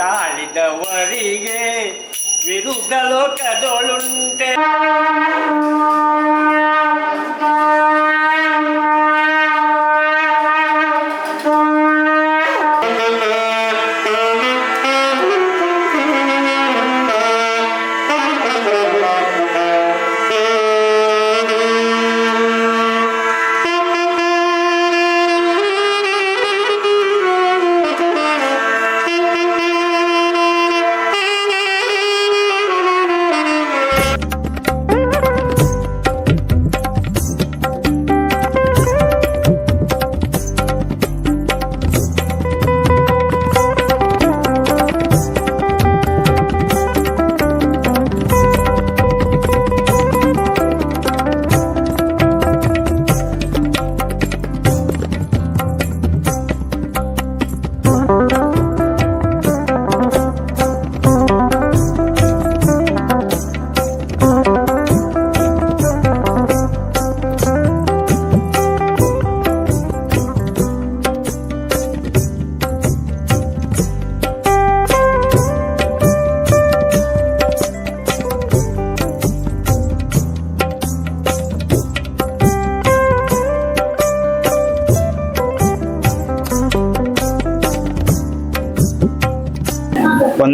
ತಾಳಿದವರಿಗೆ ವಿರುದ್ಧ ಲೋಕದೊಳುಂಟೆ.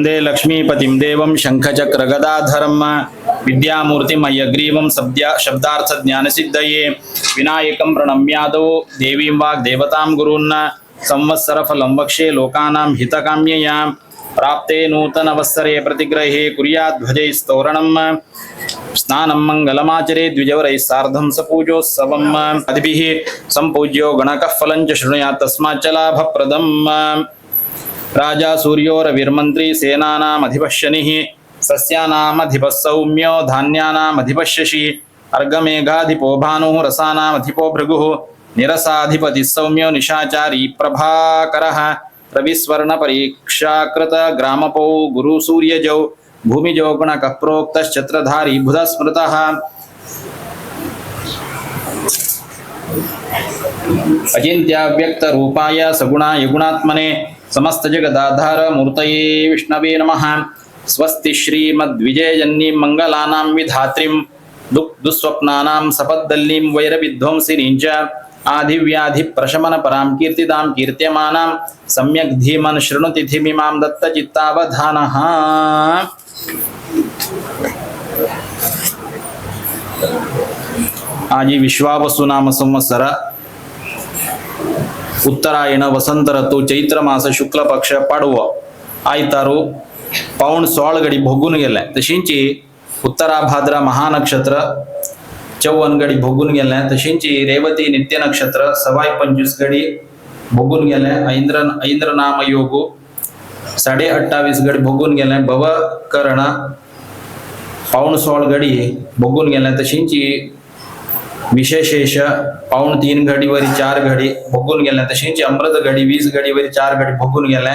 वंदे लक्ष्मीपतिं देवं शङ्खचक्रगदाधरं विद्यामूर्तिम् अयग्रीवं शब्द्या शब्दार्थज्ञानसिद्धये विनायकं प्रणम्यादौ देवीं वाग्देवतां गुरून् संवत्सरफलं वक्षे लोकानां हितकाम्यया प्राप्ते नूतनवत्सरे प्रतिग्रहे कुर्याद्भजैः स्तोरणं स्नानं मंगलमाचरे द्विजवर सार्धं सपूजोत्सव अधिभिः सम्पूज्यो गणकः फलं च तस्माच्च तस्माच्च लाभप्रदम् राजा सूर्यो रविर्मन्त्री सेनानामधिपः शनिः सस्यानामधिपः सौम्यो अर्गमेघाधिपो भानुः, रसानामधिपो भृगुः निरसाधिपतिः सौम्यो निशाचारी प्रभाकरः, रविस्वर्णपरीक्षाकृत ग्रामपौ गुरुसूर्यजौ, भूमिजो गुणकः प्रोक्तश्चत्रधारी बुधः स्मृतः सगुणाय गुणात्मने समस्तजगदाधार मूर्तये विष्णवे नमः. स्वस्ति श्रीमद्विजयजन्नीं मङ्गलानां विधात्रीं दुः दुःस्वप्नानां सपद्दल्लीं वैरविध्वंसिनीं च. आधिव्याधिप्रशमनपरां कीर्तिदां कीर्त्यमानां, सम्यक् धीमन् शृणुतिथिमिमां दत्तचित्तावधानः. आज विश्वावसु नाम संवत्सर ಉತ್ತರಾಯಣ, ವಸಂತ ಋತು ಚೈತ್ರ ಮಾಸ, ಶುಕ್ಲ ಪಕ್ಷ, ಪಡುವ. ಆಯ್ತಾರು ಪೌಂಡ್ ಸೋಳಗಡಿ ಗೆಲ್ಲೆ ತಶಿಂಚಿ ಉತ್ತರ ಭಾದ್ರ ಮಹಾನಕ್ಷತ್ರ ಚೌವನ್ ಗಡಿ ಬೊಗ್ಗುನಿಗೆಲ್ಲ ತಶಿಂಚಿ ರೇವತಿ ನಿತ್ಯ ನಕ್ಷತ್ರ, ಸವಾಯ್ ಪಂಚೂಸ್ ಗಡಿ ಬೊಗ್ಗುನಿಗೆಲ್ಲ ಐಂದ್ರ, ಐಂದ್ರನಾಮ ಯೋಗು, ಸಾಡೆ ಅಟ್ಟಾವಿಸ್ ಗಡಿ ಬೊಗ್ಗುನಿಗೆಲ್ಲ ಭವಕರಣ ಪೌಂಡ್ ಸೋಳ್ ಗಡಿ ಗೆಲ್ಲೆ ತಶಿಂಚಿ विशेषेष पाऊण तीन घडीवरी चार घडी भोगून गेले तशींची अमृत घडी वीस घडीवरी चार घडी भोगून गेले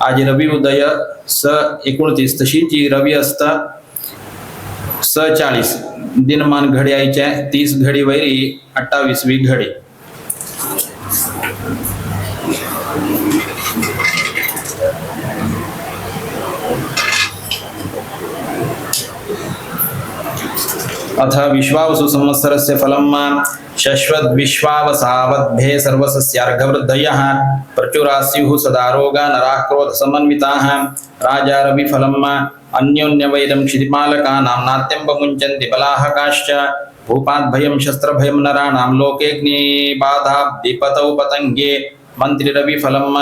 आज रवी उदय स एकोणतीस. तशींची रवी असता स चाळीस. दिनमान घडी आयचे तीस घडी वैरी अठ्ठावीसवी घडी. अथ विश्वावसु संवत्सरस्य फलं शश्वद्विश्वावसावद्भे सर्वसस्यार्घवृद्धयः प्रचुरा स्युः सदा रोगा नराः क्रोधसमन्विताः। राजा रविफलम् अन्योन्यवैरं क्षितिपालकानां नात्यं प्रमुञ्चन्ति बलाहकाश्च। भूपाद्भयं शस्त्रभयं नराणां लोकेऽग्निबाधाब्धिपतौ पतङ्गे मंत्रिरवि फलम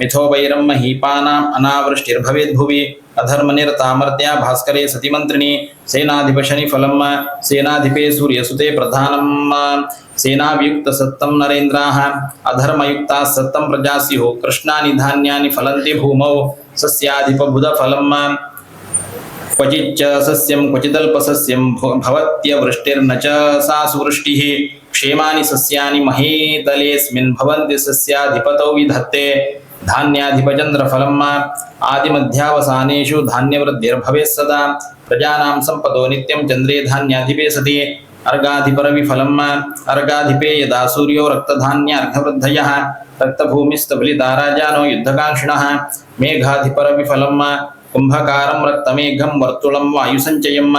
मिथोबैरम, हीपानाम, अनावृष्टिर्भवेद्भुवि, अधर्मनिरतामर्त्या भास्करे सति मंत्रिणी सेनाधिपशनि फलम सेनाधिपे सूर्यसुते प्रधानम सेनाभियुक्त सत्तम नरेन्द्राः अधर्मयुक्ता सत्तम प्रजास्युः कृष्णानि धान्यानि फलन्ति भूमौ सस्याधिपबुध फलम क्वचिच्च सस्यं क्वचिदल्पसस्यं भव- भवत्यवृष्टिर्न च सा सुवृष्टिः। क्षेमानि सस्यानि महीतलेऽस्मिन् भवन्ति सस्याधिपतौ विधत्ते। धान्याधिपचन्द्रफलम् आदिमध्यावसानेषु धान्यवृद्धिर्भवेत् सदा। प्रजानां सम्पदो नित्यं चन्द्रे धान्याधिपे सति। अर्गाधिपरविफलम् अर्गाधिपे यदा सूर्यो रक्तधान्य अर्घवृद्धयः रक्तभूमिस्तबलिताराजानो युद्धकाङ्क्षिणः। मेघाधिपरविफलम् కుంభకారం రక్తమేఘం వర్తుళం వాయుసంచయమ్మ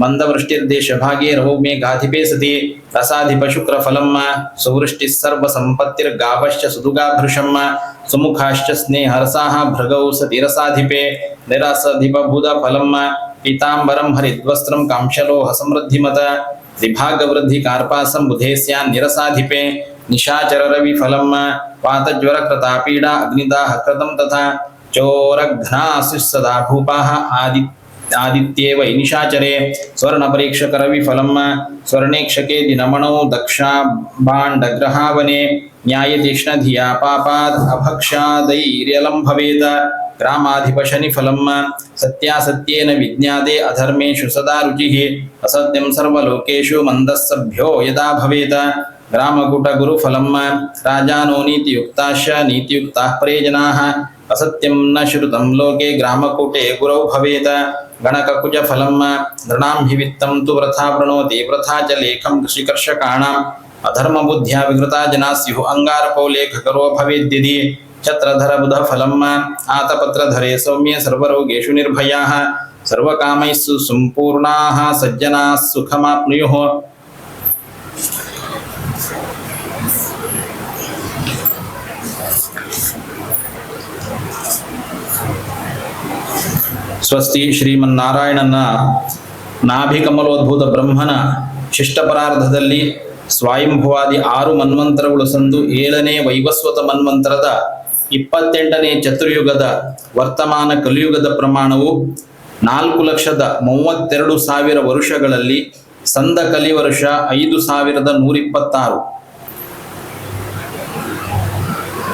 మందవృష్టిర్దేశభాగే రవౌమే గాధిపే సతి రసాధిపశుక్రఫలమ్మ సువృష్టి సర్వసంపత్తిర్గాపశ్చ సుదుగాభృషమ్మ సుముఖాశ్చ స్నేహరసాహ భృగౌ సతిరసాధిపే నిరాసధిపభూతఫలమ్మ పీతాంబరం హరిద్వస్త్రం కాంక్షలోహ సమృద్ధిమత దిభాగవృద్ధి కార్పాసం బుధేస్యాన్నిరసాధిపే నిశాచరరవిఫలమ్మ పాతజ్వరకృతాపీడా అగ్నిదాహకృతం తథా चोरघ्नासु सदा भूपाः आदि आदित्ये वै निशाचरे स्वर्णपरीक्षकरविफलं स्वर्णेक्षके दिनमणौ दक्षाभाण्डग्रहावने न्यायतीक्ष्णधिया पापाद् अभक्षादैर्यलं भवेत् ग्रामाधिपशनिफलं सत्यासत्येन विज्ञाते अधर्मेषु सदा रुचिः। असत्यं सर्वलोकेषु मन्दः यदा भवेत्। ग्रामकूटगुरुफलं राजानो नीतियुक्ताश्च नीतियुक्ताः परे जनाः असत्यं न श्रुतं। लोके ग्रामकूटे गुरौ भवेत् गणककुजफलं नृणां हि वित्तं तु वृथा वृणोति वृथा च लेखं कृषिकर्षकाणाम् अधर्मबुद्ध्या विकृता जनाः स्युः अङ्गारको लेखकरो भवेद्यदि छत्रधरबुधफलम् आतपत्रधरे सौम्ये सर्वरोगेषु निर्भयाः। सर्वकामैः सु सम्पूर्णाः सज्जनाः सुखमाप्नुयुः। ಸ್ವಸ್ತಿ ಶ್ರೀಮನ್ನಾರಾಯಣನ ನಾಭಿಕಮಲೋದ್ಭೂತ ಬ್ರಹ್ಮನ ಶಿಷ್ಟಪರಾರ್ಧದಲ್ಲಿ ಸ್ವಯಂಭುವಾದಿ ಆರು ಮನ್ವಂತರಗಳು ಸಂದು ಏಳನೇ ವೈವಸ್ವತ ಮನ್ವಂತರದ ಇಪ್ಪತ್ತೆಂಟನೇ ಚತುರ್ಯುಗದ ವರ್ತಮಾನ ಕಲಿಯುಗದ ಪ್ರಮಾಣವು ನಾಲ್ಕು ಲಕ್ಷದ ಮೂವತ್ತೆರಡು ಸಾವಿರ ವರುಷಗಳಲ್ಲಿ ಸಂದ ಕಲಿವರ್ಷ ಐದು ಸಾವಿರದ ನೂರಿಪ್ಪತ್ತಾರು.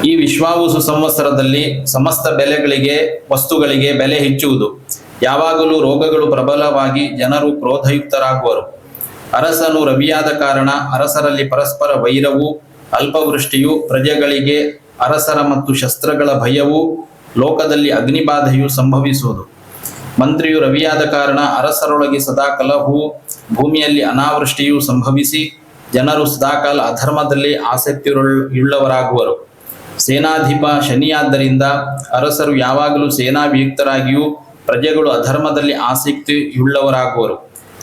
ಈ ವಿಶ್ವಾವಸು ಸಂವತ್ಸರದಲ್ಲಿ ಸಮಸ್ತ ಬೆಲೆಗಳಿಗೆ, ವಸ್ತುಗಳಿಗೆ ಬೆಲೆ ಹೆಚ್ಚುವುದು. ಯಾವಾಗಲೂ ರೋಗಗಳು ಪ್ರಬಲವಾಗಿ ಜನರು ಕ್ರೋಧಯುಕ್ತರಾಗುವರು. ಅರಸನು ರವಿಯಾದ ಕಾರಣ ಅರಸರಲ್ಲಿ ಪರಸ್ಪರ ವೈರವು, ಅಲ್ಪವೃಷ್ಟಿಯು, ಪ್ರಜೆಗಳಿಗೆ ಅರಸರ ಮತ್ತು ಶಸ್ತ್ರಗಳ ಭಯವು, ಲೋಕದಲ್ಲಿ ಅಗ್ನಿಬಾಧೆಯು ಸಂಭವಿಸುವುದು. ಮಂತ್ರಿಯು ರವಿಯಾದ ಕಾರಣ ಅರಸರೊಳಗೆ ಸದಾ ಕಲಹವು ಭೂಮಿಯಲ್ಲಿ ಅನಾವೃಷ್ಟಿಯು ಸಂಭವಿಸಿ, ಜನರು ಸದಾಕಾಲ ಅಧರ್ಮದಲ್ಲಿ ಆಸಕ್ತಿಯುಳ್ಳವರಾಗುವರು ಸೇನಾಧಿಪ ಶನಿಯಾದ್ದರಿಂದ ಅರಸರು ಯಾವಾಗಲೂ ಸೇನಾ ವಿಯುಕ್ತರಾಗಿಯೂ ಪ್ರಜೆಗಳು ಅಧರ್ಮದಲ್ಲಿ ಆಸಕ್ತಿಯುಳ್ಳವರಾಗುವರು.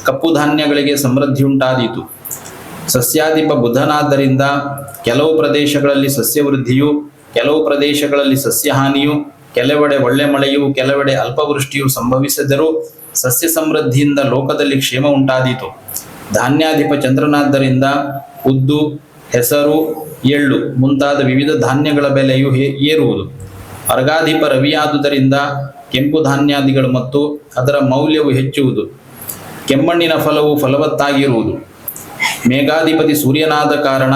ಕಪ್ಪು ಧಾನ್ಯಗಳಿಗೆ ಸಮೃದ್ಧಿಯುಂಟಾದೀತು. ಸಸ್ಯಾಧಿಪ ಬುಧನಾದ್ದರಿಂದ ಕೆಲವು ಪ್ರದೇಶಗಳಲ್ಲಿ ಸಸ್ಯವೃದ್ಧಿಯು, ಕೆಲವು ಪ್ರದೇಶಗಳಲ್ಲಿ ಸಸ್ಯಹಾನಿಯು, ಕೆಲವೆಡೆ ಒಳ್ಳೆ ಮಳೆಯು, ಕೆಲವೆಡೆ ಅಲ್ಪವೃಷ್ಟಿಯು ಸಂಭವಿಸಿದರೂ ಸಸ್ಯ ಸಮೃದ್ಧಿಯಿಂದ ಲೋಕದಲ್ಲಿ ಕ್ಷೇಮ ಉಂಟಾದೀತು. ಧಾನ್ಯಾಧಿಪ ಚಂದ್ರನಾದ್ದರಿಂದ ಉದ್ದು, ಹೆಸರು ಎಳ್ಳು ಮುಂತಾದ ವಿವಿಧ ಧಾನ್ಯಗಳ ಬೆಲೆಯು ಏರುವುದು. ಅರ್ಗಾಧಿಪ ರವಿಯಾದುದರಿಂದ ಕೆಂಪು ಧಾನ್ಯಾದಿಗಳು ಮತ್ತು ಅದರ ಮೌಲ್ಯವು ಹೆಚ್ಚುವುದು. ಕೆಮ್ಮಣ್ಣಿನ ಫಲವು ಫಲವತ್ತಾಗಿರುವುದು. ಮೇಘಾಧಿಪತಿ ಸೂರ್ಯನಾದ ಕಾರಣ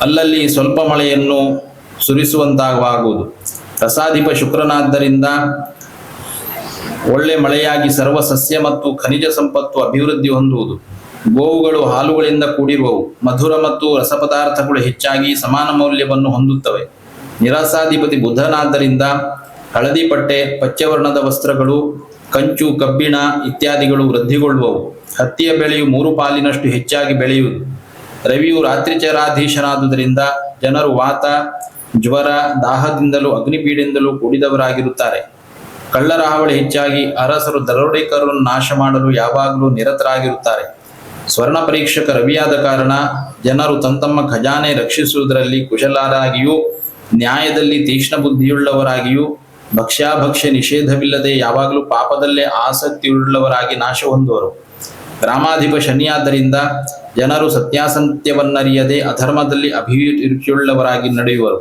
ಅಲ್ಲಲ್ಲಿ ಸ್ವಲ್ಪ ಮಳೆಯನ್ನು ಸುರಿಸುವಂತಾಗುವುದು. ರಸಾಧಿಪ ಶುಕ್ರನಾದ್ದರಿಂದ ಒಳ್ಳೆ ಮಳೆಯಾಗಿ ಸರ್ವ ಸಸ್ಯ ಮತ್ತು ಖನಿಜ ಸಂಪತ್ತು ಅಭಿವೃದ್ಧಿ ಹೊಂದುವುದು. ಗೋವುಗಳು ಹಾಲುಗಳಿಂದ ಕೂಡಿರುವವು. ಮಧುರ ಮತ್ತು ರಸಪದಾರ್ಥಗಳು ಹೆಚ್ಚಾಗಿ ಸಮಾನ ಮೌಲ್ಯವನ್ನು ಹೊಂದುತ್ತವೆ. ನಿರಾಸಾಧಿಪತಿ ಬುದ್ಧನಾದ್ದರಿಂದ ಹಳದಿ ಪಟ್ಟೆ ಪಚ್ಚವರ್ಣದ ವಸ್ತ್ರಗಳು, ಕಂಚು, ಕಬ್ಬಿಣ ಇತ್ಯಾದಿಗಳು ವೃದ್ಧಿಗೊಳ್ಳುವವು. ಹತ್ತಿಯ ಬೆಳೆಯು ಮೂರು ಪಾಲಿನಷ್ಟು ಹೆಚ್ಚಾಗಿ ಬೆಳೆಯುವುದು. ರವಿಯು ರಾತ್ರಿಚರಾಧೀಶನಾದುದರಿಂದ ಜನರು ವಾತ, ಜ್ವರ, ದಾಹದಿಂದಲೂ ಅಗ್ನಿಪೀಡೆಯಿಂದಲೂ ಕೂಡಿದವರಾಗಿರುತ್ತಾರೆ. ಕಳ್ಳರ ಹಾವಳಿ ಹೆಚ್ಚಾಗಿ ಅರಸರು ದರೋಡೆಕರನ್ನು ನಾಶ ಮಾಡಲು ಯಾವಾಗಲೂ ನಿರತರಾಗಿರುತ್ತಾರೆ. ಸ್ವರ್ಣ ಪರೀಕ್ಷಕ ರವಿಯಾದ ಕಾರಣ ಜನರು ತಂತಮ್ಮ ಖಜಾನೆ ರಕ್ಷಿಸುವುದರಲ್ಲಿ ಕುಶಲರಾಗಿಯೂ, ನ್ಯಾಯದಲ್ಲಿ ತೀಕ್ಷ್ಣ ಬುದ್ಧಿಯುಳ್ಳವರಾಗಿಯೂ, ಭಕ್ಷ್ಯಾಭಕ್ಷ್ಯ ನಿಷೇಧವಿಲ್ಲದೆ ಯಾವಾಗಲೂ ಪಾಪದಲ್ಲೇ ಆಸಕ್ತಿಯುಳ್ಳವರಾಗಿ ನಾಶ ಹೊಂದುವರು. ಗ್ರಾಮಾಧಿಪ ಶನಿಯಾದ್ದರಿಂದ ಜನರು ಸತ್ಯಾಸತ್ಯವನ್ನರಿಯದೆ ಅಧರ್ಮದಲ್ಲಿ ಅಭಿರುಚಿಯುಳ್ಳವರಾಗಿ ನಡೆಯುವರು.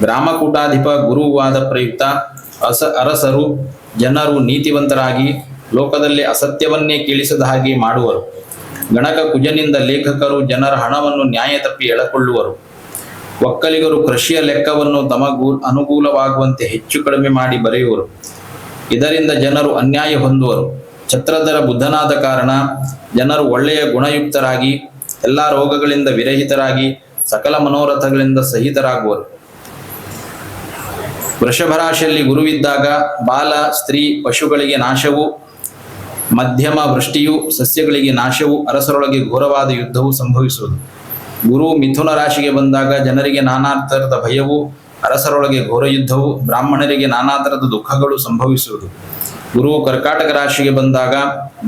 ಗ್ರಾಮಕೂಟಾಧಿಪ ಗುರುವಾದ ಪ್ರಯುಕ್ತ ಅಸ ಅರಸರು ಜನರು ನೀತಿವಂತರಾಗಿ ಲೋಕದಲ್ಲಿ ಅಸತ್ಯವನ್ನೇ ಕೇಳಿಸದ ಹಾಗೆ ಮಾಡುವರು. ಗಣಕ ಕುಜನಿಂದ ಲೇಖಕರು ಜನರ ಹಣವನ್ನು ನ್ಯಾಯ ತಪ್ಪಿ ಎಳಕೊಳ್ಳುವರು. ಒಕ್ಕಲಿಗರು ಕೃಷಿಯ ಲೆಕ್ಕವನ್ನು ತಮಗೂ ಅನುಕೂಲವಾಗುವಂತೆ ಹೆಚ್ಚು ಕಡಿಮೆ ಮಾಡಿ ಬರೆಯುವರು. ಇದರಿಂದ ಜನರು ಅನ್ಯಾಯ ಹೊಂದುವರು. ಛತ್ರಧರ ಬುದ್ಧನಾದ ಕಾರಣ ಜನರು ಒಳ್ಳೆಯ ಗುಣಯುಕ್ತರಾಗಿ, ಎಲ್ಲ ರೋಗಗಳಿಂದ ವಿರಹಿತರಾಗಿ, ಸಕಲ ಮನೋರಥಗಳಿಂದ ಸಹಿತರಾಗುವರು. ವೃಷಭ ರಾಶಿಯಲ್ಲಿ ಗುರುವಿದ್ದಾಗ ಬಾಲ, ಸ್ತ್ರೀ, ಪಶುಗಳಿಗೆ ನಾಶವು ಮಧ್ಯಮ ವೃಷ್ಟಿಯು ಸಸ್ಯಗಳಿಗೆ ನಾಶವು ಅರಸರೊಳಗೆ ಘೋರವಾದ ಯುದ್ಧವು ಸಂಭವಿಸುವುದು. ಗುರು ಮಿಥುನ ರಾಶಿಗೆ ಬಂದಾಗ ಜನರಿಗೆ ನಾನಾ ಥರದ ಭಯವು, ಅರಸರೊಳಗೆ ಘೋರ ಯುದ್ಧವು, ಬ್ರಾಹ್ಮಣರಿಗೆ ನಾನಾ ಥರದ ದುಃಖಗಳು ಸಂಭವಿಸುವುದು. ಗುರು ಕರ್ಕಾಟಕ ರಾಶಿಗೆ ಬಂದಾಗ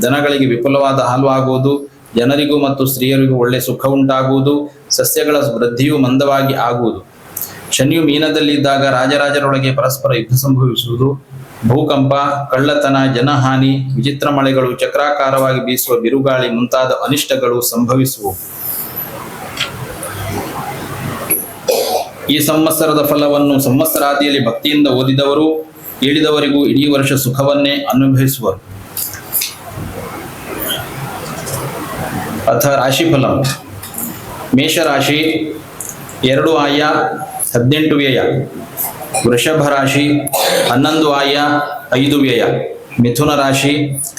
ದನಗಳಿಗೆ ವಿಪುಲವಾದ ಹಾಲು ಆಗುವುದು, ಜನರಿಗೂ ಮತ್ತು ಸ್ತ್ರೀಯರಿಗೂ ಒಳ್ಳೆ ಸುಖ ಉಂಟಾಗುವುದು, ಸಸ್ಯಗಳ ವೃದ್ಧಿಯು ಮಂದವಾಗಿ ಆಗುವುದು. ಶನಿಯು ಮೀನದಲ್ಲಿದ್ದಾಗ ರಾಜರಾಜರೊಳಗೆ ಪರಸ್ಪರ ಯುದ್ಧ ಸಂಭವಿಸುವುದು ಭೂಕಂಪ, ಕಳ್ಳತನ, ಜನಹಾನಿ, ವಿಚಿತ್ರ ಮಳೆಗಳು, ಚಕ್ರಾಕಾರವಾಗಿ ಬೀಸುವ ಬಿರುಗಾಳಿ ಮುಂತಾದ ಅನಿಷ್ಟಗಳು ಸಂಭವಿಸುವು. ಈ ಸಂವತ್ಸರದ ಫಲವನ್ನು ಸಂವತ್ಸರಾದಿಯಲ್ಲಿ ಭಕ್ತಿಯಿಂದ ಓದಿದವರು ಹೇಳಿದವರಿಗೂ ಇಡೀ ವರ್ಷ ಸುಖವನ್ನೇ ಅನುಭವಿಸುವರು. ಅಥ ರಾಶಿಫಲ ಮೇಷರಾಶಿ ಎರಡು ಆಯ ಹದಿನೆಂಟು ವ್ಯಯ. ವೃಷಭ ರಾಶಿ ಹನ್ನೊಂದು ಆಯ ಐದು ವ್ಯಯ ಮಿಥುನ ರಾಶಿ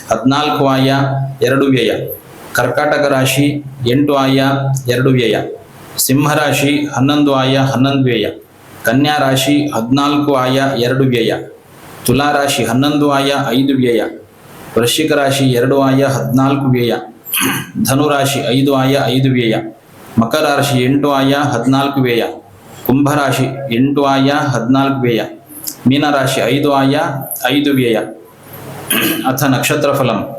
ಹದಿನಾಲ್ಕು ಆಯ ಎರಡು ವ್ಯಯ ಕರ್ಕಾಟಕ ರಾಶಿ ಎಂಟು ಆಯ ಎರಡು ವ್ಯಯ ಸಿಂಹರಾಶಿ ಹನ್ನೊಂದು ಆಯ ಹನ್ನೊಂದು ವ್ಯಯ ಕನ್ಯಾ ರಾಶಿ ಹದಿನಾಲ್ಕು ಆಯ ಎರಡು ವ್ಯಯ ತುಲಾ ರಾಶಿ ಹನ್ನೊಂದು ಆಯ ಐದು ವ್ಯಯ ವೃಶ್ಚಿಕ ರಾಶಿ ಎರಡು ಆಯ ಹದಿನಾಲ್ಕು ವ್ಯಯ ಧನುರಾಶಿ ಐದು ಆಯ ಐದು ವ್ಯಯ ಮಕರ ರಾಶಿ ಎಂಟು ಆಯ ಹದಿನಾಲ್ಕು ವ್ಯಯ ಕುಂಭರಾಶಿ ಎಂಟು ಆಯ ಹದಿನಾಲ್ಕು ವ್ಯಯ. ಮೀನರಾಶಿ ಐದು ಆಯ ಐದು ವ್ಯಯ. ಅಥ ನಕ್ಷತ್ರ ಫಲಂ.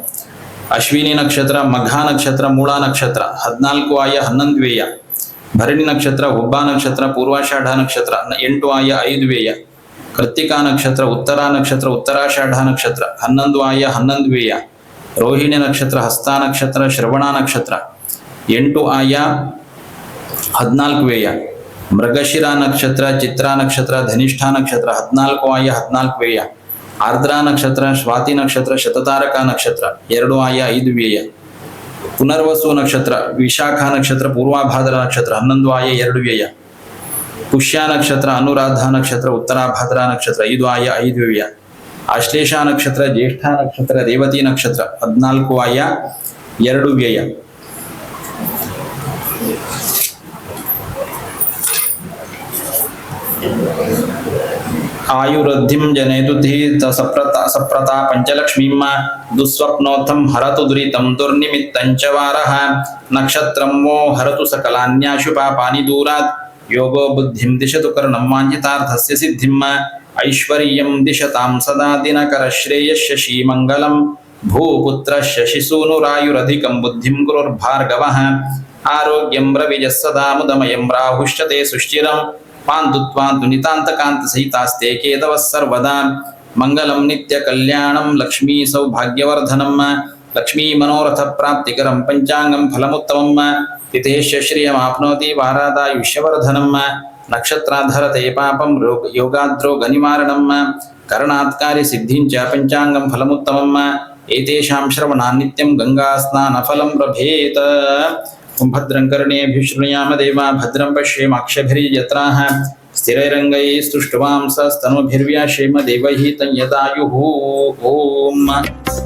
ಅಶ್ವಿನಿ ನಕ್ಷತ್ರ, ಮಘ ನಕ್ಷತ್ರ, ಮೂಳ ನಕ್ಷತ್ರ, ಹದಿನಾಲ್ಕು ಆಯ ಹನ್ನೊಂದು ವ್ಯಯ. ಭರಣಿ ನಕ್ಷತ್ರ, ಒಬ್ಬ ನಕ್ಷತ್ರ, ಪೂರ್ವಾಷಾಢ ನಕ್ಷತ್ರ, ಎಂಟು ಆಯ ಐದು ವ್ಯಯ. ಕೃತ್ತಿಕಾ ನಕ್ಷತ್ರ, ಉತ್ತರ ನಕ್ಷತ್ರ, ಉತ್ತರಾಷಾಢ ನಕ್ಷತ್ರ, ಹನ್ನೊಂದು ಆಯ ಹನ್ನೊಂದು ವ್ಯಯ. ರೋಹಿಣಿ ನಕ್ಷತ್ರ, ಹಸ್ತ ನಕ್ಷತ್ರ, ಶ್ರವಣ ನಕ್ಷತ್ರ, ಎಂಟು ಆಯ ಹದಿನಾಲ್ಕು ವ್ಯಯ. ಮೃಗಶಿರ ನಕ್ಷತ್ರ, ಚಿತ್ರ ನಕ್ಷತ್ರ, ಧನಿಷ್ಠ ನಕ್ಷತ್ರ, ಹದಿನಾಲ್ಕು ಆಯ ಹದಿನಾಲ್ಕು ವ್ಯಯ. ಆರ್ದ್ರ ನಕ್ಷತ್ರ, ಸ್ವಾತಿ ನಕ್ಷತ್ರ, ಶತತಾರಕ ನಕ್ಷತ್ರ, ಎರಡು ಆಯ ಐದು ವ್ಯಯ. ಪುನರ್ವಸು ನಕ್ಷತ್ರ, ವಿಶಾಖ ನಕ್ಷತ್ರ, ಪೂರ್ವಾಭಾದ್ರ ನಕ್ಷತ್ರ, ಹನ್ನೊಂದು ಆಯ ಎರಡು ವ್ಯಯ. ಪುಷ್ಯ ನಕ್ಷತ್ರ, ಅನುರಾಧ ನಕ್ಷತ್ರ, ಉತ್ತರಾಭಾದ್ರ ನಕ್ಷತ್ರ, ಐದು ಆಯ ಐದು ವ್ಯಯ. ಆಶ್ಲೇಷ ನಕ್ಷತ್ರ, ಜ್ಯೇಷ್ಠ ನಕ್ಷತ್ರ, ರೇವತಿ ನಕ್ಷತ್ರ, ಹದಿನಾಲ್ಕು ಆಯ ಎರಡು ವ್ಯಯ. आयुरद्धिं जनेतु दुधी सप्रता सप्रता दुस्वोत्थम हर हरतु दुरी दुर्निमित्तं च नक्षत्र नक्षत्रं वो हरतु सकलान्याशु पापा दूरा योगो बुद्धिं दिशतु कर्णं वाञ्छितार्थस्य सिद्धिं ऐश्वर्यं दिशतां सदा दिनकरश्रेयस्य श्रीमङ्गलं भूपुत्र शिसूनुरायुरधिकं बुद्धिं गुरुर्भार्गवः। आरोग्यं रविजः सदा मुदमयं, राहुश्च ते सुश्चिरम्। पान्दुत्वान्तु नितान्तकान्तसहितास्ते केतवः सर्वदा मङ्गलं नित्यकल्याणं लक्ष्मीसौभाग्यवर्धनं लक्ष्मीमनोरथप्राप्तिकरं पञ्चाङ्गं फलमुत्तमं तिथेश्य श्रियमाप्नोति वारादायुष्यवर्धनं नक्षत्राधरते पापं योगाद्रोगनिवारणं करणात्कार्यसिद्धिं च पञ्चाङ्गं फलमुत्तमम्। एतेषां श्रवणान् नित्यं गङ्गास्नानफलं प्रभेत। भद्रङ्कर्णेभिश्रुयाम देवा भद्रं पश्येमाक्षभिर्यत्राः। स्थिरैरङ्गैः स्तुष्ट्वांसस्तनुभिर्व्याशेम देवैः तञ्यदायुः ॐ